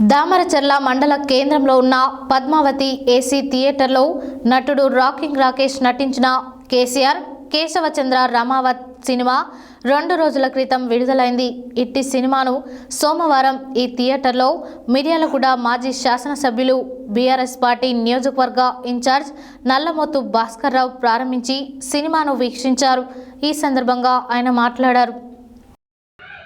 దామరచర్ల మండల కేంద్రంలో ఉన్న పద్మావతి ఏసీ థియేటర్లో నటుడు రాకింగ్ రాకేష్ నటించిన కేసీఆర్ కేశవచంద్ర రమావత్ సినిమా రెండు రోజుల క్రితం విడుదలైంది. ఇట్టి సినిమాను సోమవారం ఈ థియేటర్లో మిర్యాలగూడ మాజీ శాసనసభ్యులు బీఆర్ఎస్ పార్టీ నియోజకవర్గ ఇన్ఛార్జ్ నల్లమోతు భాస్కర్రావు ప్రారంభించి సినిమాను వీక్షించారు. ఈ సందర్భంగా ఆయన మాట్లాడారు.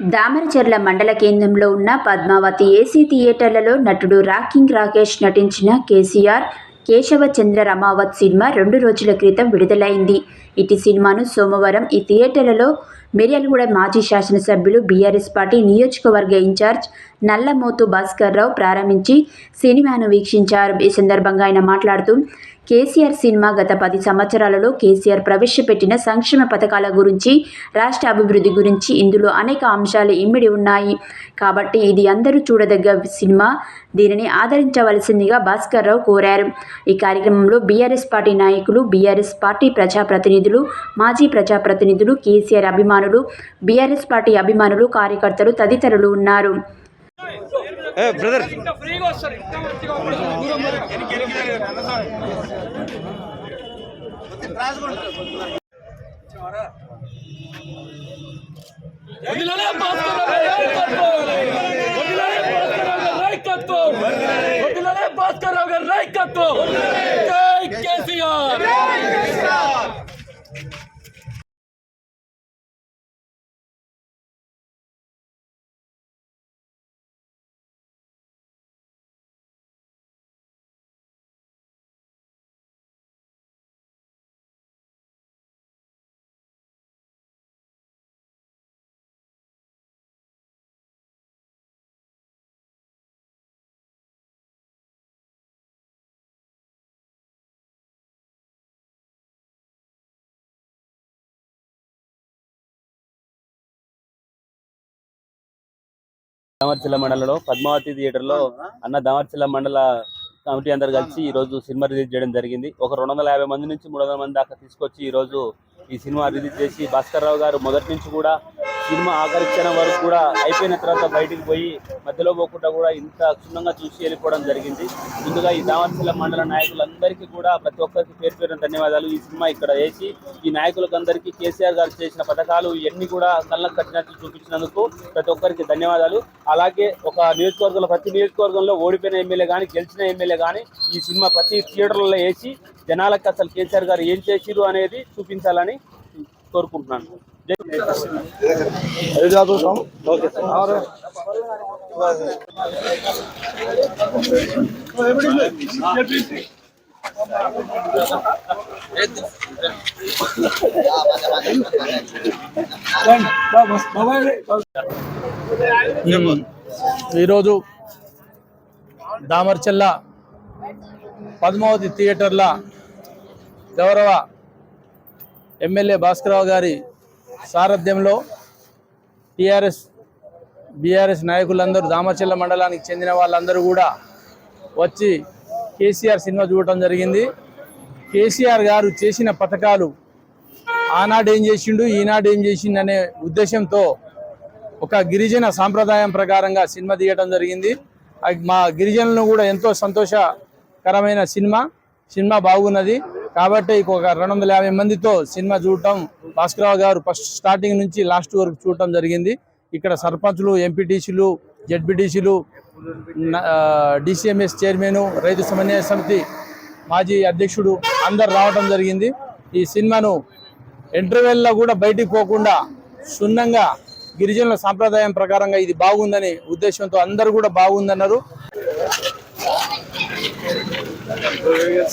దామరచర్ల మండల కేంద్రంలో ఉన్న పద్మావతి ఏసీ థియేటర్లలో నటుడు రాకింగ్ రాకేష్ నటించిన కేసీఆర్ కేశవ చంద్ర రమావత్ సినిమా రెండు రోజుల క్రితం విడుదలైంది. ఇటు సినిమాను సోమవారం ఈ థియేటర్లలో మిర్యాలగూడ మాజీ శాసనసభ్యులు బీఆర్ఎస్ పార్టీ నియోజకవర్గ ఇన్ఛార్జ్ నల్లమోతు భాస్కర్రావు ప్రారంభించి సినిమాను వీక్షించారు. ఈ సందర్భంగా ఆయన మాట్లాడుతూ కేసీఆర్ సినిమా గత పది సంవత్సరాలలో కేసీఆర్ ప్రవేశపెట్టిన సంక్షేమ పథకాల గురించి రాష్ట్ర అభివృద్ధి గురించి ఇందులో అనేక అంశాలు ఇమిడి ఉన్నాయి. కాబట్టి ఇది అందరూ చూడదగ్గ సినిమా. దీనిని ఆదరించవలసిందిగా భాస్కర్ రావు కోరారు. ఈ కార్యక్రమంలో బీఆర్ఎస్ పార్టీ నాయకులు బీఆర్ఎస్ పార్టీ ప్రజాప్రతినిధులు మాజీ ప్రజాప్రతినిధులు కేసీఆర్ అభిమానులు బీఆర్ఎస్ పార్టీ అభిమానులు కార్యకర్తలు తదితరులు ఉన్నారు. బ్రదర్ ఇంకా ఫ్రీగా వస్తారు ఇంకా మంచిగా ఉంటుంది. వదిలేలే భాస్కర్ రావు గారి నాయకత్వం! వదిలేలే దామర్చిల్ల మండలంలో పద్మావతి థియేటర్లో అన్న దామర్చిల్ల మండల కమిటీ అందరు కలిసి ఈ రోజు సినిమా రిలీజ్ చేయడం జరిగింది. ఒక రెండు వందల యాభై మంది నుంచి మూడు వందల మంది దాకా తీసుకొచ్చి ఈ రోజు ఈ సినిమా రిలీజ్ చేసి భాస్కర్ రావు గారు మొదటి నుంచి కూడా సినిమా ఆఖరి క్షణం వరకు కూడా అయిపోయిన తర్వాత బయటికి పోయి మధ్యలో పోకుండా కూడా ఇంత క్షుణ్ణంగా చూసి వెళ్ళిపోవడం జరిగింది. ముందుగా ఈ దామర్చిల్ల మండల నాయకులందరికీ కూడా ప్రతి ఒక్కరికి పేరు పేరున ధన్యవాదాలు. ఈ సినిమా ఇక్కడ వేసి ఈ నాయకులకందరికీ కేసీఆర్ గారు చేసిన పథకాలు ఇవన్నీ కూడా కళ్ళకు కట్టినట్లు చూపించినందుకు ప్రతి ఒక్కరికి ధన్యవాదాలు. అలాగే ఒక నియోజకవర్గంలో ప్రతి నియోజకవర్గంలో ఓడిపోయిన ఎమ్మెల్యే కానీ గెలిచిన ఎమ్మెల్యే కానీ ఈ సినిమా ప్రతి థియేటర్లలో వేసి జనాలకు అసలు కేసీఆర్ గారు ఏం చేసిరు అనేది చూపించాలని కోరుకుంటున్నాను జై ఈరోజు దామర్చెల్ల పద్మావతి థియేటర్ల గౌరవ ఎమ్మెల్యే భాస్కరరావు గారి సారథ్యంలో టిఆర్ఎస్ బీఆర్ఎస్ నాయకులందరూ దామచెల్ల మండలానికి చెందిన వాళ్ళందరూ కూడా వచ్చి కేసీఆర్ సినిమా చూడటం జరిగింది. కేసీఆర్ గారు చేసిన పథకాలు ఆనాడు ఏం చేసిండు ఈనాడు ఏం చేసిండు అనే ఉద్దేశంతో ఒక గిరిజన సాంప్రదాయం ప్రకారంగా సినిమా తీయటం జరిగింది. అది మా గిరిజనులను కూడా ఎంతో సంతోషకరమైన సినిమా సినిమా బాగున్నది. కాబట్టి ఒక రెండు వందల యాభై మందితో సినిమా చూడటం భాస్కరరావు గారు ఫస్ట్ స్టార్టింగ్ నుంచి లాస్ట్ వరకు చూడటం జరిగింది. ఇక్కడ సర్పంచ్లు ఎంపీటీసీలు జడ్పీటీసీలు డిసిఎంఎస్ చైర్మన్ రైతు సమన్వయ సమితి మాజీ అధ్యక్షుడు అందరు రావటం జరిగింది. ఈ సినిమాను ఇంటర్వెల్లో కూడా బయటికి పోకుండా క్షుణ్ణంగా గిరిజనుల సాంప్రదాయం ప్రకారంగా ఇది బాగుందని ఉద్దేశంతో అందరూ కూడా బాగుందన్నారు. Hallelujah.